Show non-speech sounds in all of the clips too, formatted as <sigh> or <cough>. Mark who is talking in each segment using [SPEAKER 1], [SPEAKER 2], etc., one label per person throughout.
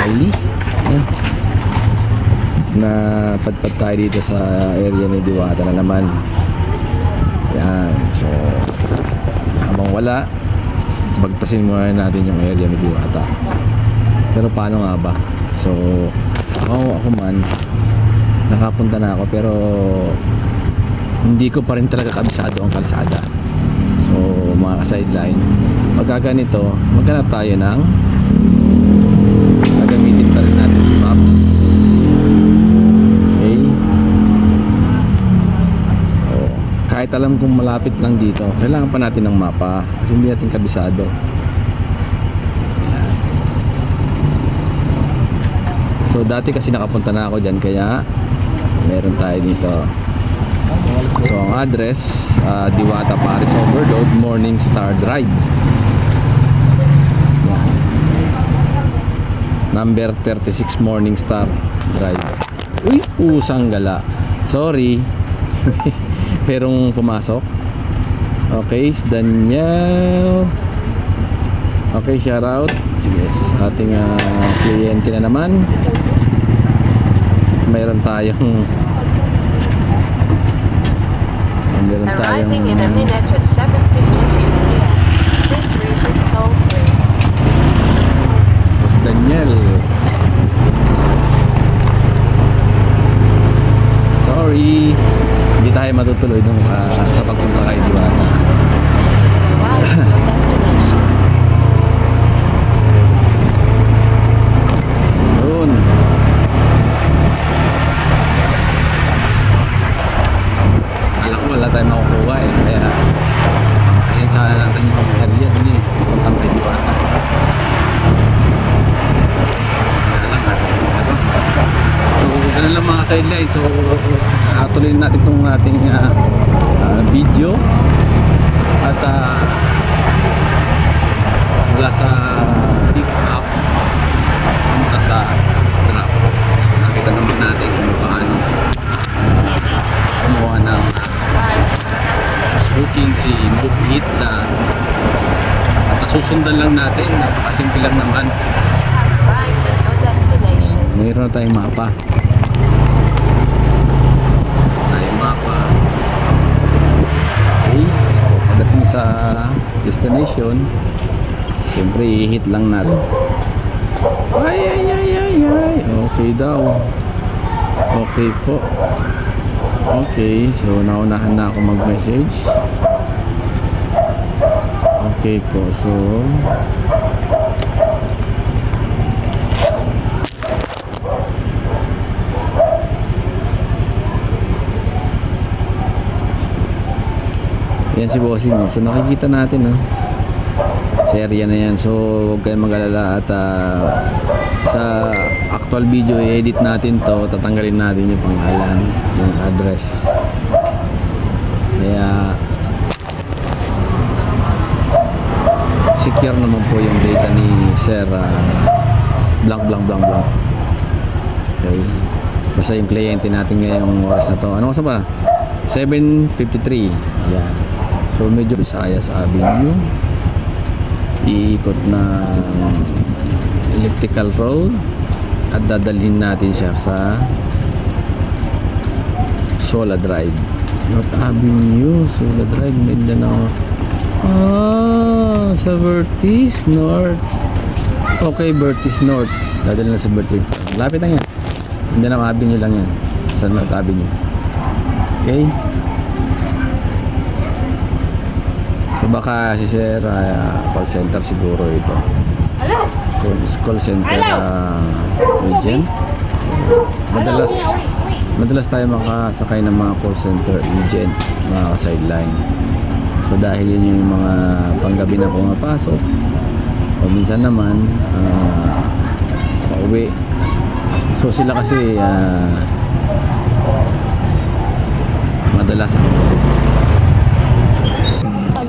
[SPEAKER 1] Kylie. Yan. Na padpad tayo dito sa area ni Diwata na naman. Yan. So, habang wala, bagtasin muna natin yung area ni Diwata. Pero paano nga ba? So, ako, ako man, nakapunta na ako pero hindi ko pa rin talaga kabisado ang kalsada. So, mga ka-sideline, pagka ganito, maghanap tayo ng gagamitin pa rin natin si Maps. Okay? Oh, kahit alam kong malapit lang dito, kailangan pa natin ng mapa kasi hindi natin kabisado. So, dati kasi nakapunta na ako dyan, kaya meron tayo dito. So ang address, uh, Diwata Paris Overload, Morning Star Drive. Number 36 Morning Star Drive. Uy, pusang gala. Sorry. <laughs> Perong pumasok. Okay, Daniel. Okay, shout out. Sige, ating uh, kliyente na naman. Mayroon tayong <laughs> Meron tayong
[SPEAKER 2] Arriving in a minute at 7.52 p.m. This route is toll-free.
[SPEAKER 1] Mas Daniel. Sorry. Hindi tayo matutuloy dun ah, sa pagpunta kay Diwata. Yun. Alam ko wala tayong makukuha eh. Kaya sana natin yung area dun eh. Puntang kay Diwata. Kaya ganun lang mga sideline. So, uh, tuloy natin itong ating ah, ah, video. At ah, mula sa pick up punta sa drop. So, nakita naman natin kung paano kumuha ng booking si Move It ah, at susundan lang natin. Napakasimple lang naman. Mayroon na tayong mapa. Tayong mapa. Okay so pagdating sa destination siyempre i-hit lang natin. Ay ay ay ay ay. Okay daw. Okay po. Okay so naunahan na ako mag message okay po so Yan si Bossing. oh. So nakikita natin no. Sa area na yan. So huwag kayong mag-alala at ah, sa actual video i-edit natin to. Tatanggalin natin yung pangalan, yung address. Kaya secure naman po yung data ni Sir ah, blank blank blank blank. Okay. Basta yung kliyente natin ngayong oras na to. Ano na ba? 7.53. Ayan. So medyo Visayas Avenue. Iikot ng elliptical road at dadalhin natin siya sa Sola Drive. North Avenue, Sola Drive, Mindanao. Ah, sa Vertis North. Okay, Vertis North. Dadalhin na sa Vertis. Lapit lang yan. Mindanao Avenue lang yan. Sa North Avenue. Okay? So baka si Sir ah, call center siguro ito. Call, call center ah, agent. Madalas madalas tayo makasakay ng mga call center agent, mga sideline. So dahil yun yung mga panggabi na pumapasok o minsan naman ah, pauwi. So sila kasi ah, madalas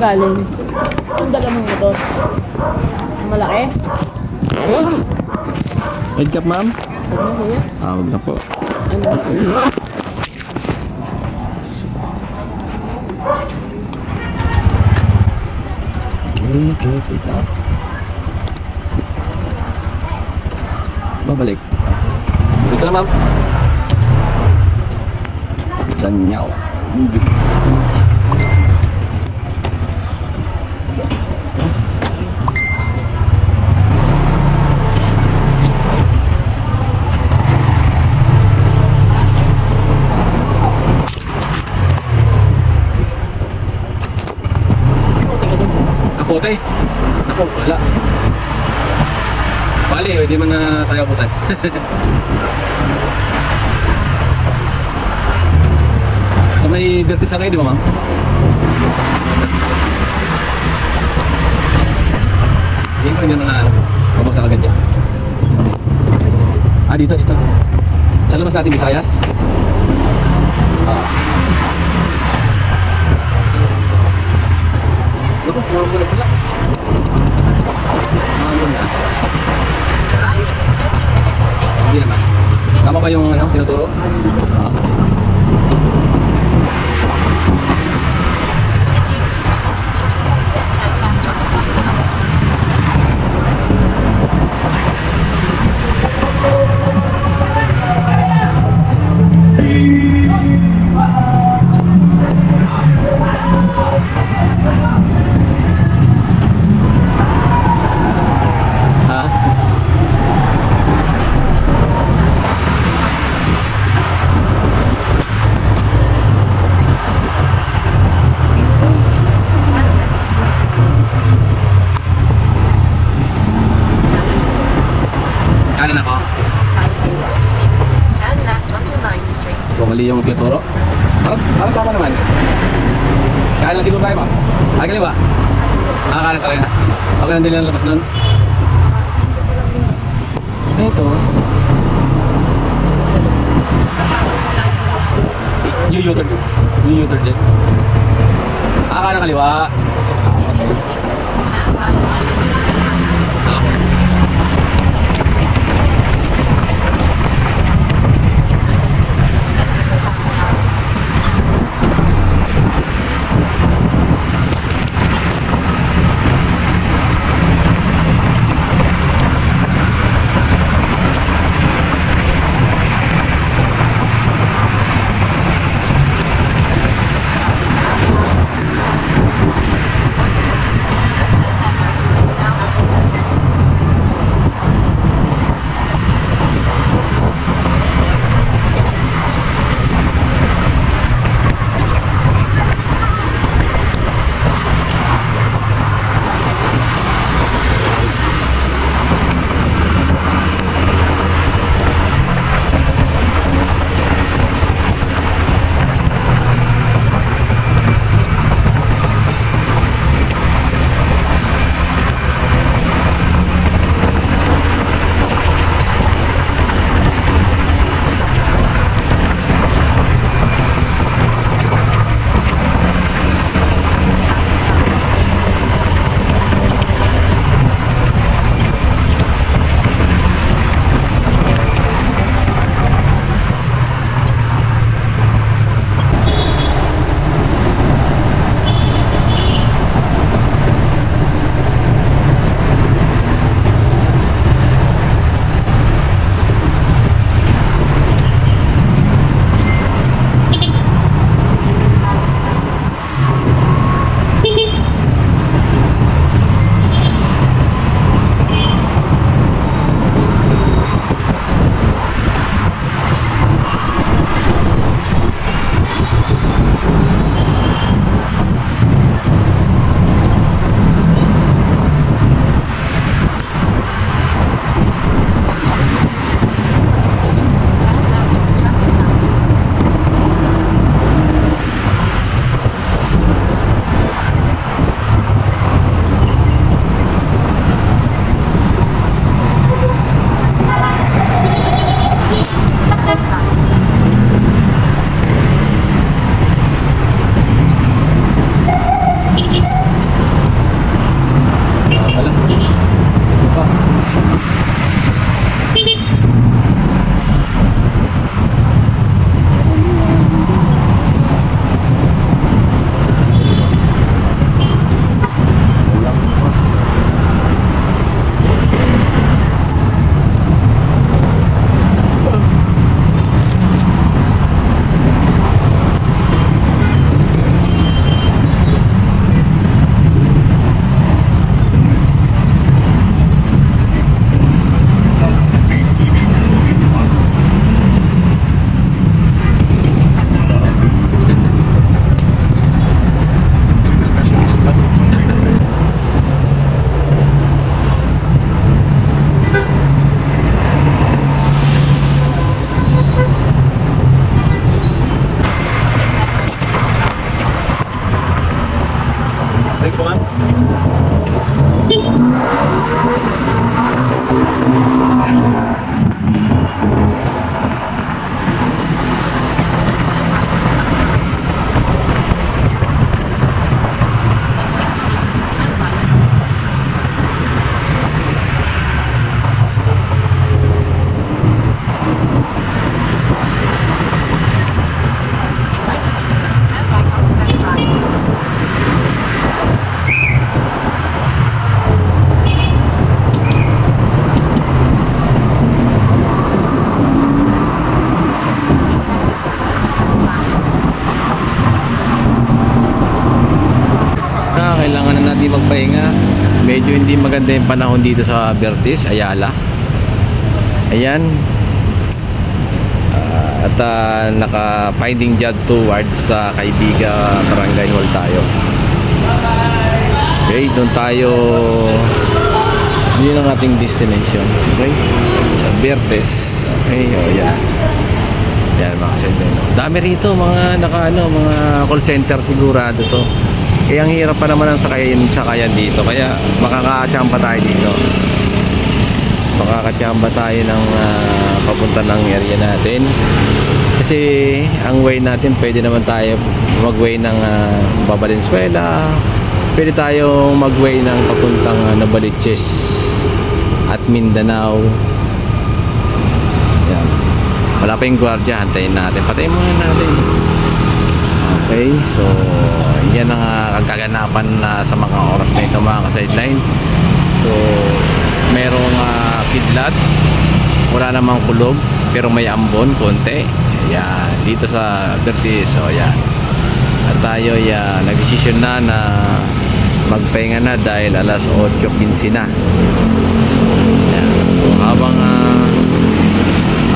[SPEAKER 3] galing? Yung dala mong motor. Malaki?
[SPEAKER 1] Head cap ma'am?
[SPEAKER 3] Ano?
[SPEAKER 1] Ah, wag na po.
[SPEAKER 3] Ano?
[SPEAKER 1] Okay, okay, pick up. Babalik. Ito na, ma'am. Danyaw. Kapote. Ako, wala. Bali, hindi man na tayo putan. <laughs> Sa may Bertis kayo, di ba ma'am? Hindi rin yun na. Pabagsak agad yan. Ah, dito, dito. Sa labas natin, Visayas. Ah. Naku, mga muna Hindi naman. Tama ba yung ano, tinuturo? Ah. U-turn din. Ah, kanan kaliwa. Hindi maganda yung panahon dito sa Vertis, Ayala. Ayan. Ah, at ah, naka-finding job towards sa Kaibiga Barangay Hall tayo. Okay, doon tayo yun ang ating destination. Okay? Sa Vertes. Okay, oh, yan. Yan mga center. Dami rito mga naka ano, mga call center sigurado to. Eh ang hirap pa naman ang sakayan sakayan dito. Kaya makakachamba tayo dito. Makakachamba tayo ng ah, papunta ng area natin. Kasi ang way natin pwede naman tayo mag-way ng uh, Babalenzuela. Pwede tayo mag-way ng papuntang uh, Nabaliches at Mindanao. Yan. Wala pa yung gwardiya, hantayin natin. Patayin muna natin. Okay, so yan ang uh, kaganapan na sa mga oras na ito mga ka-sideline. So, merong uh, kidlat, wala namang kulog, pero may ambon, konti. Yan, dito sa Vertis, so yan. At tayo yan, nag-decision na na magpahinga na dahil alas 8.15 na. Yan. So, habang uh,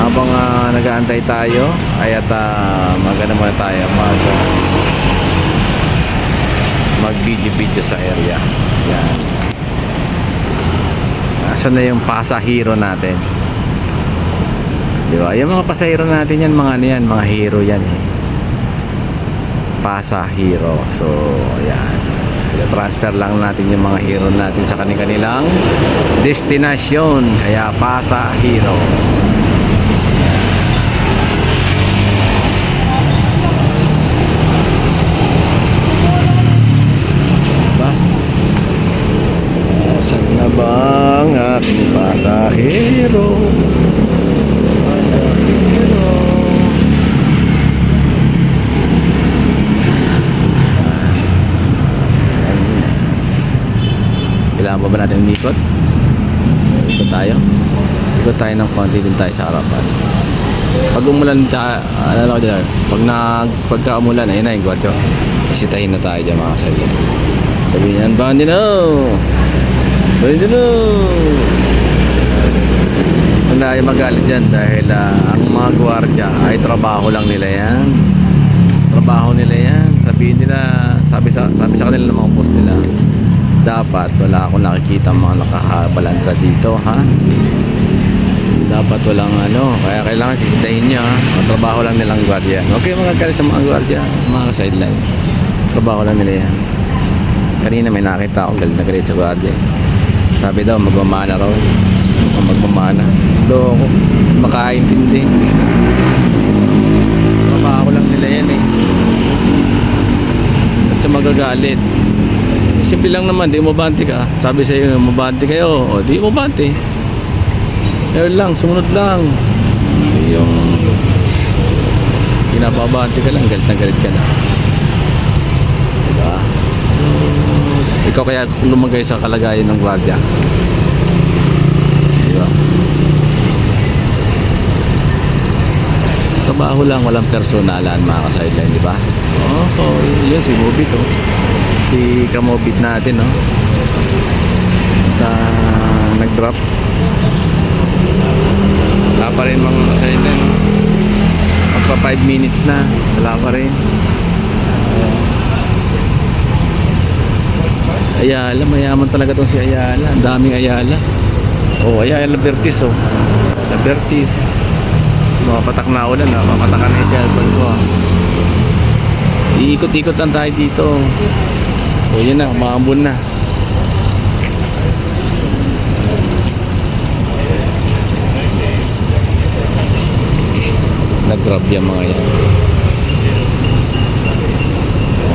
[SPEAKER 1] habang uh, nag-aantay tayo ay at uh, magana muna tayo mag mag video video sa area. Yan. Asan na yung pasahero natin? Di ba? Yung mga pasahero natin yan mga ano yan mga hero yan eh. Pasahero. So yan. So transfer lang natin yung mga hero natin sa kanilang destinasyon. Kaya pasahero. ba? Asan na ba ang aking pasahero? Pasahero. Kailangan pa ba natin umikot? Ikot tayo? Ikot tayo ng konti din tayo sa harapan. Pag umulan ta, ano dyan, pag nag, pagka umulan, ayun na yung gwardiyo. Sisitahin na tayo dyan mga sarili. Sabihin niyan, Bandino! Bandino! Huwag na kayo magalit dyan dahil ah, ang mga gwardya ay trabaho lang nila yan. Trabaho nila yan. Sabihin nila, sabi sa, sabi sa kanila ng mga post nila, dapat wala akong nakikita mga nakahabalandra dito, ha? dapat walang ano kaya kailangan sisitahin niya ang trabaho lang nilang gwardiya. Okay mga galit sa mga gwardiya mga sideline. Trabaho lang nila yan. Kanina may nakita akong galit na galit sa gwardiya. Sabi daw magmamana raw. Magmamana. Do ako makaintindi. Trabaho lang nila yan eh. At sa magagalit simple lang naman di umabante ka sabi sa iyo umabante kayo o di umabante Ayun lang, sumunod lang. Yung pinapabante ka lang, galit na galit ka na. Diba? Ikaw kaya lumagay sa kalagayan ng gwardiya. Diba? Trabaho lang, walang personalan mga ka-sideline, di ba? Oo, oh, yun si Mobit oh. Si Kamobit natin, no? At ah, nag-drop. Wala pa rin mga kailan magpa 5 minutes na. Wala pa rin. Uh, Ayala mayaman talaga tong si Ayala. Ang daming Ayala. Oh Ayala Bertis oh. Bertis mapatak na ulan ah mapatakan na yung cellphone ko ah. iikot-ikot lang tayo dito oh yun na maambon na. Nag-grab yung mga yan.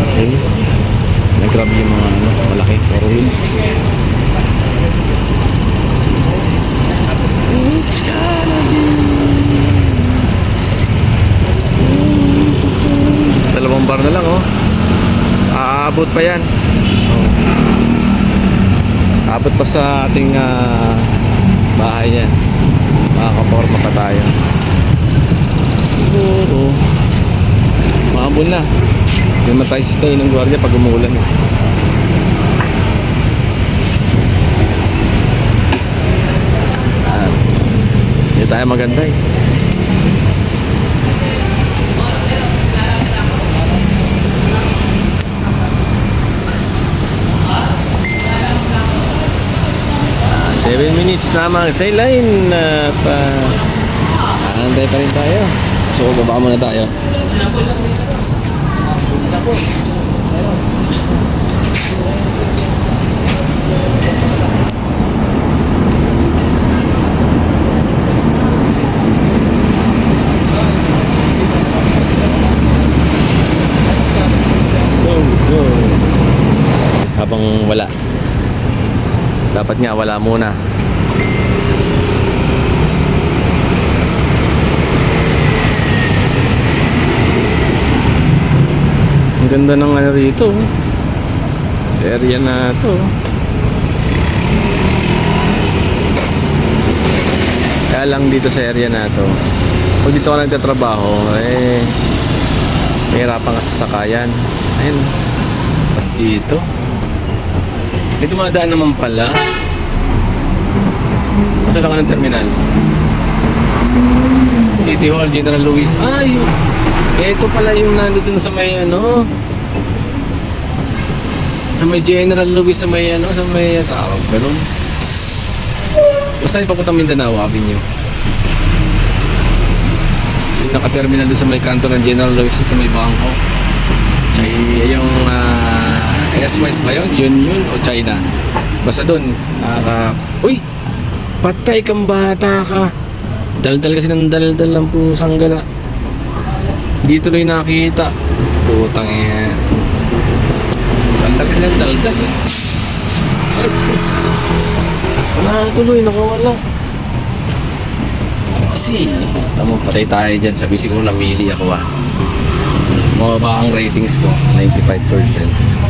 [SPEAKER 1] Okay. Nag-grab yung mga ano, malaki four wheels. It's gonna be. Dalawang bar na lang oh aabot pa yan. Oh. aabot pa sa ating uh, bahay yan makakaporma pa tayo. Siguro maabon na. Hindi naman tayo ng gwardiya pag umuulan eh. ah, hindi tayo maganda eh. Ah, Seven minutes na mga sideline at uh, antay pa rin tayo. So, baba muna tayo. So, so. Habang wala. Dapat nga wala muna. Ang ganda ng ano rito. Sa area na to. Kaya lang dito sa area na to. Pag dito ka nagtatrabaho, eh, mahirapan ka sa sakayan. Ayun. Tapos dito. May dumadaan naman pala. Masa lang ng terminal? City Hall, General Luis. Ay! Ito pala yung nandito sa may ano. Na may General Luis sa may ano, sa may tawag ganun. Basta yung papuntang Mindanao Avenue. Yung naka-terminal doon sa may kanto ng General Luis sa may bangko. Tsaka yung uh, S-Wise ba yun? Yun yun o China? Basta doon. Naka... Uy! Patay kang bata ka! Daldal kasi ng daldal ng pusang gala. Dito tuloy nakita. Putang yan. Daldal kasi ng daldal. Wala tuloy, nakawala. Kasi, tamo patay tayo dyan. Sabi siguro namili ako ah. Mababa ang ratings ko, 95%.